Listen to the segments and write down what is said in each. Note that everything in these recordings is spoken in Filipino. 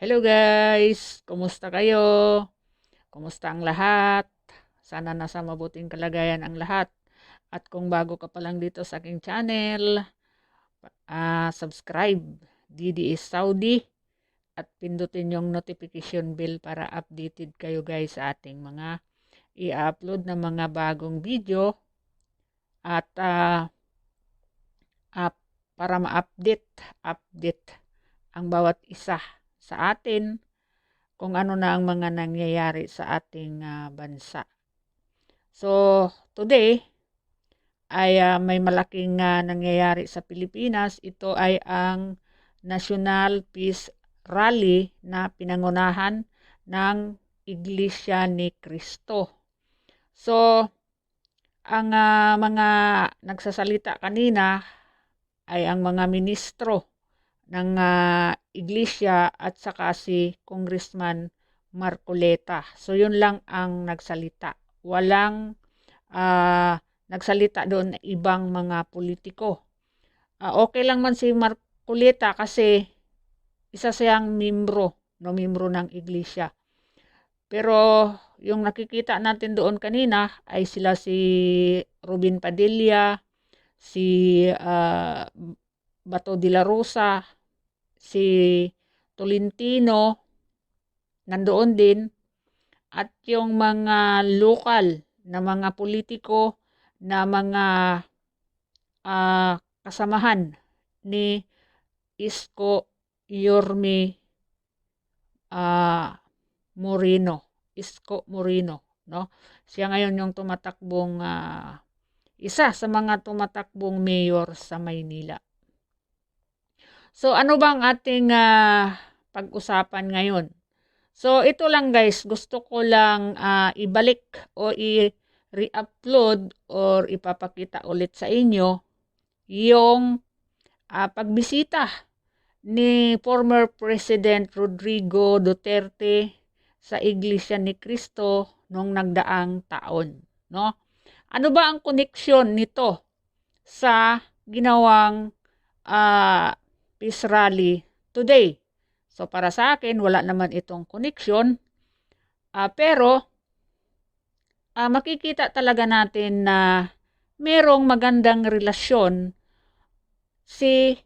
Hello guys! Kumusta kayo? Kumusta ang lahat? Sana nasa mabuting kalagayan ang lahat. At kung bago ka pa lang dito sa aking channel, ah, subscribe DDS Saudi at pindutin yung notification bell para updated kayo guys sa ating mga i-upload na mga bagong video at ah, ah, para ma-update update ang bawat isa sa atin kung ano na ang mga nangyayari sa ating ah, bansa. So, today ay ah, may malaking ah, nangyayari sa Pilipinas. Ito ay ang National Peace Rally na pinangunahan ng Iglesia ni Cristo. So, ang ah, mga nagsasalita kanina ay ang mga ministro ng ah, iglesia at saka si Congressman Marcoleta. So yun lang ang nagsalita. Walang ah, nagsalita doon ibang mga politiko. Ah, okay lang man si Marcoleta kasi isa siyang membro, no membro ng iglesia. Pero yung nakikita natin doon kanina ay sila si Robin Padilla, si ah, Bato de la Rosa, si Tolentino, nandoon din, at yung mga lokal na mga politiko na mga ah, kasamahan ni Isko Yorme ah, Moreno. Isko Moreno, no? Siya ngayon yung tumatakbong ah, isa sa mga tumatakbong mayor sa Maynila. So ano bang ating ah, pag-usapan ngayon? So ito lang guys, gusto ko lang ah, ibalik o i-re-upload or ipapakita ulit sa inyo yung ah, pagbisita ni former President Rodrigo Duterte sa Iglesia ni Cristo noong nagdaang taon, no? Ano ba ang koneksyon nito sa ginawang ah, peace rally today? So para sa akin, wala naman itong koneksyon. Ah, pero ah, makikita talaga natin na merong magandang relasyon si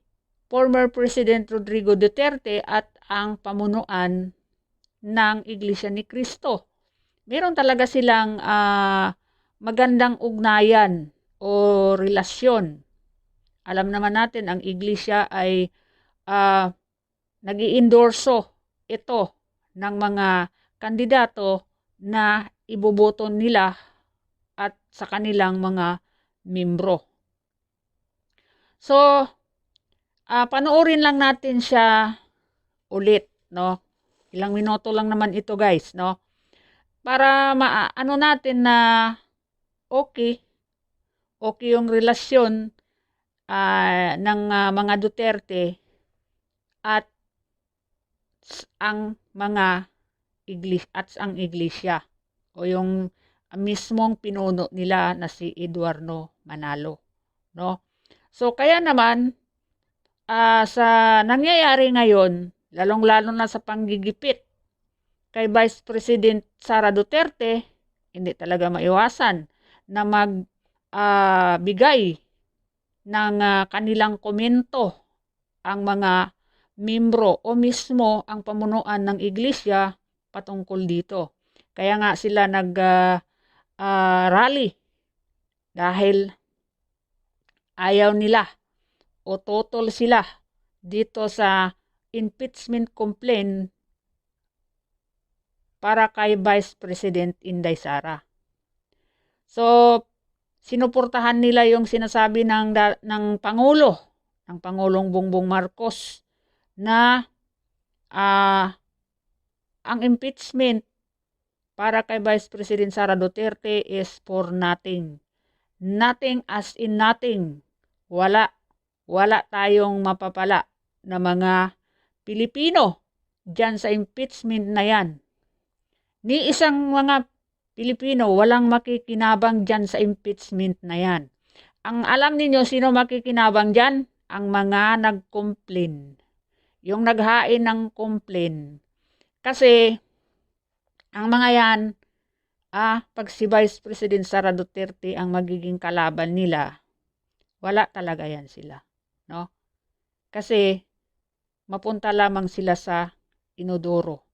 former President Rodrigo Duterte at ang pamunuan ng Iglesia ni Cristo. Meron talaga silang ah, magandang ugnayan o relasyon. Alam naman natin ang iglesia ay uh, nag endorso ito ng mga kandidato na iboboto nila at sa kanilang mga membro. So, uh, panoorin lang natin siya ulit, no? Ilang minuto lang naman ito, guys, no? Para maano natin na okay, okay yung relasyon uh, ng uh, mga Duterte at ang mga iglesia at ang iglesia o yung mismong pinuno nila na si Eduardo Manalo no? So kaya naman uh, sa nangyayari ngayon lalong-lalo na sa panggigipit kay Vice President Sara Duterte hindi talaga maiwasan na ah, uh, ng uh, kanilang komento ang mga membro o mismo ang pamunuan ng iglesia patungkol dito. Kaya nga sila nag uh, uh, rally dahil ayaw nila o total sila dito sa impeachment complaint para kay Vice President Inday Sara. So, sinuportahan nila yung sinasabi ng, ng Pangulo, ng Pangulong Bongbong Marcos, na uh, ang impeachment para kay Vice President Sara Duterte is for nothing. Nothing as in nothing. Wala. Wala tayong mapapala na mga Pilipino dyan sa impeachment na yan. Ni isang mga Pilipino, walang makikinabang dyan sa impeachment na yan. Ang alam ninyo, sino makikinabang dyan? Ang mga nag-complain. Yung naghain ng complain Kasi, ang mga yan, ah, pag si Vice President Sara Duterte ang magiging kalaban nila, wala talaga yan sila. No? Kasi, mapunta lamang sila sa inodoro.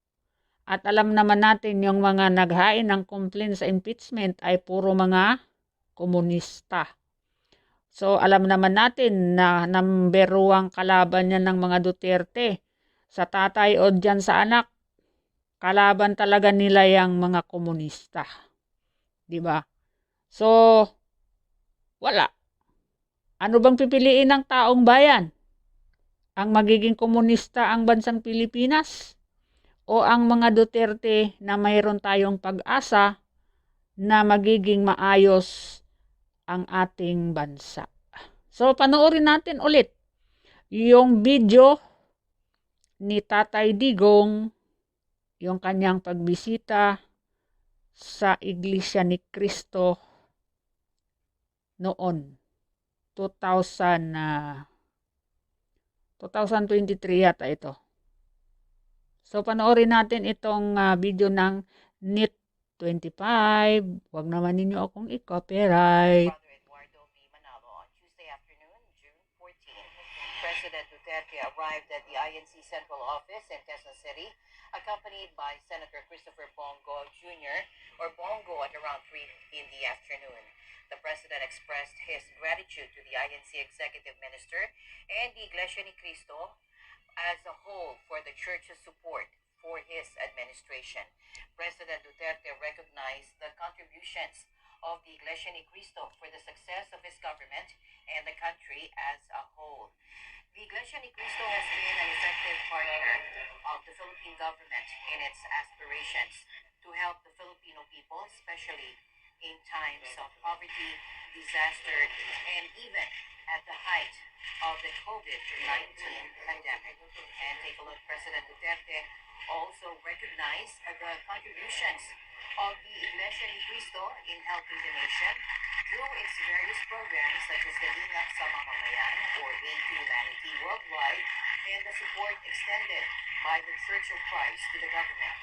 At alam naman natin yung mga naghain ng complaint sa impeachment ay puro mga komunista. So alam naman natin na number one kalaban niya ng mga Duterte sa tatay o dyan sa anak. Kalaban talaga nila yung mga komunista. ba? So wala. Ano bang pipiliin ng taong bayan? Ang magiging komunista ang bansang Pilipinas? o ang mga Duterte na mayroon tayong pag-asa na magiging maayos ang ating bansa. So, panoorin natin ulit yung video ni Tatay Digong, yung kanyang pagbisita sa Iglesia ni Cristo noon, 2000, uh, 2023 yata ito. So, panoorin natin itong uh, video ng NIT 25. Huwag naman ninyo akong i-copyright. Eduardo V. Manalo on Tuesday afternoon, June 14. President Duterte arrived at the INC Central Office in Quezon City, accompanied by Senator Christopher Bongo Jr. or Bongo at around 3 in the afternoon. The president expressed his gratitude to the INC executive minister and the Iglesia ni Cristo as a whole for the church's support for his administration. President Duterte recognized the contributions of the Iglesia ni Cristo for the success of his government and the country as a whole. The Iglesia ni Cristo has been an effective partner of the Philippine government in its aspirations to help the Filipino people, especially in times of poverty, disaster, and even at the height of the COVID-19 pandemic. And take a look, President Duterte also recognized the contributions of the Iglesia ni Cristo in helping the nation through its various programs such as the Lingap sa Mamamayan or Aid Humanity Worldwide and the support extended by the Church of Christ to the government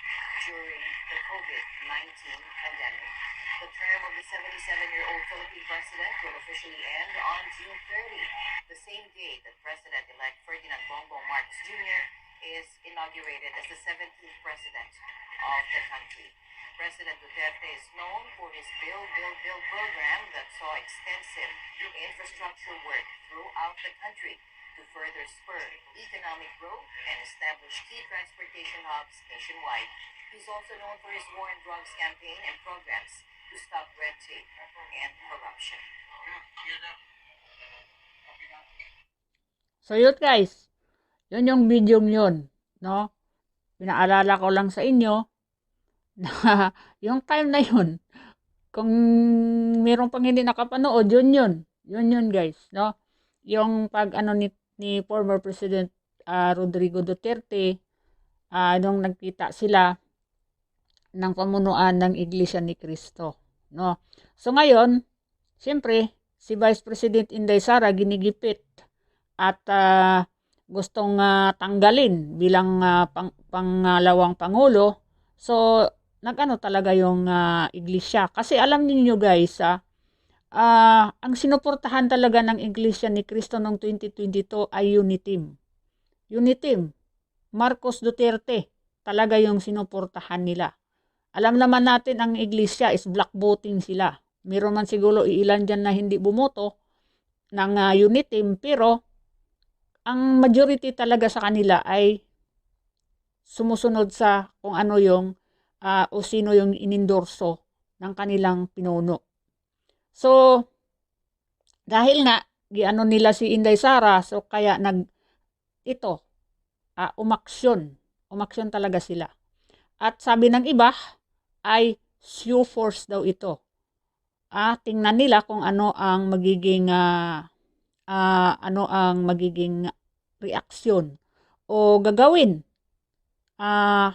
during the COVID-19 pandemic. The term of the 77-year-old Philippine president will officially end on June 30, the same day that President-elect Ferdinand Bongbong Marcos Jr. is inaugurated as the 17th president of the country. President Duterte is known for his Build, Build, Build program that saw extensive infrastructure work throughout the country to further spur economic growth and establish key transportation hubs nationwide. He's also known for his war on drugs campaign and programs to stop red tape and corruption. So yun guys, yun yung video yun, no? Pinaalala ko lang sa inyo na yung time na yun, kung mayroong pang hindi nakapanood, yun yun. Yun yun guys, no? Yung pag ano ni, ni former President uh, Rodrigo Duterte, uh, nung nagkita sila ng pamunuan ng Iglesia ni Cristo, no? So ngayon, siyempre, si Vice President Inday Sara ginigipit at uh, gustong uh, tanggalin bilang uh, pang, pangalawang pangulo. So, nagano talaga yung uh, iglesia. Kasi alam niyo guys, ah, uh, ang sinuportahan talaga ng iglesia ni Cristo noong 2022 ay Uniteam. Uniteam. Marcos Duterte talaga yung sinuportahan nila. Alam naman natin ang iglesia is black voting sila. Meron man siguro iilan dyan na hindi bumoto ng uh, Uniteam pero ang majority talaga sa kanila ay sumusunod sa kung ano yung uh, o sino yung inendorso ng kanilang pinuno. So, dahil nga, giano nila si Inday Sara, so kaya nag, ito, uh, umaksyon. Umaksyon talaga sila. At sabi ng iba, ay shoe force daw ito. Ah, tingnan nila kung ano ang magiging uh, uh, ano ang magiging reaksyon o gagawin uh,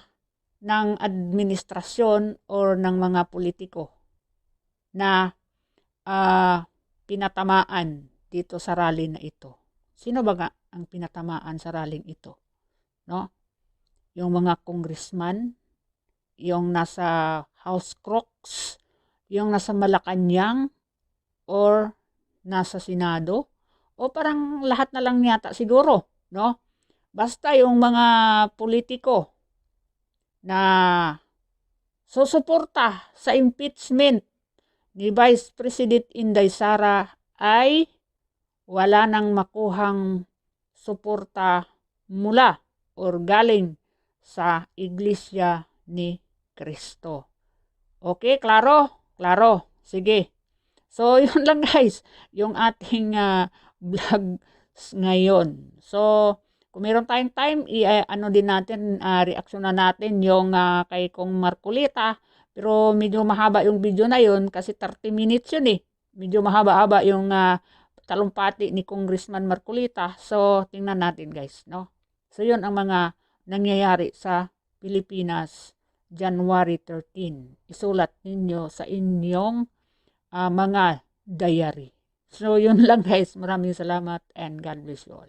ng administrasyon or ng mga politiko na uh, pinatamaan dito sa rally na ito. Sino ba ang pinatamaan sa rally ito? No? yung mga congressman, yung nasa House Crooks, yung nasa Malacanang, or nasa Senado, o parang lahat na lang yata siguro, no? Basta yung mga politiko na susuporta sa impeachment ni Vice President Inday Sara ay wala nang makuhang suporta mula or galing sa Iglesia ni Kristo. Okay, klaro? Klaro. Sige. So, yun lang guys, yung ating ah, vlog ngayon. So, kung meron tayong time, i ah, ano din natin, uh, reaksyon na natin yung ah, kay Kong Marcolita. Pero medyo mahaba yung video na yun kasi 30 minutes yun eh. Medyo mahaba-haba yung ah, talumpati ni Congressman Marcolita. So, tingnan natin guys, no? So, yun ang mga nangyayari sa Pilipinas January 13. Isulat ninyo sa inyong ah, mga diary. So, yun lang guys. Maraming salamat and God bless you all.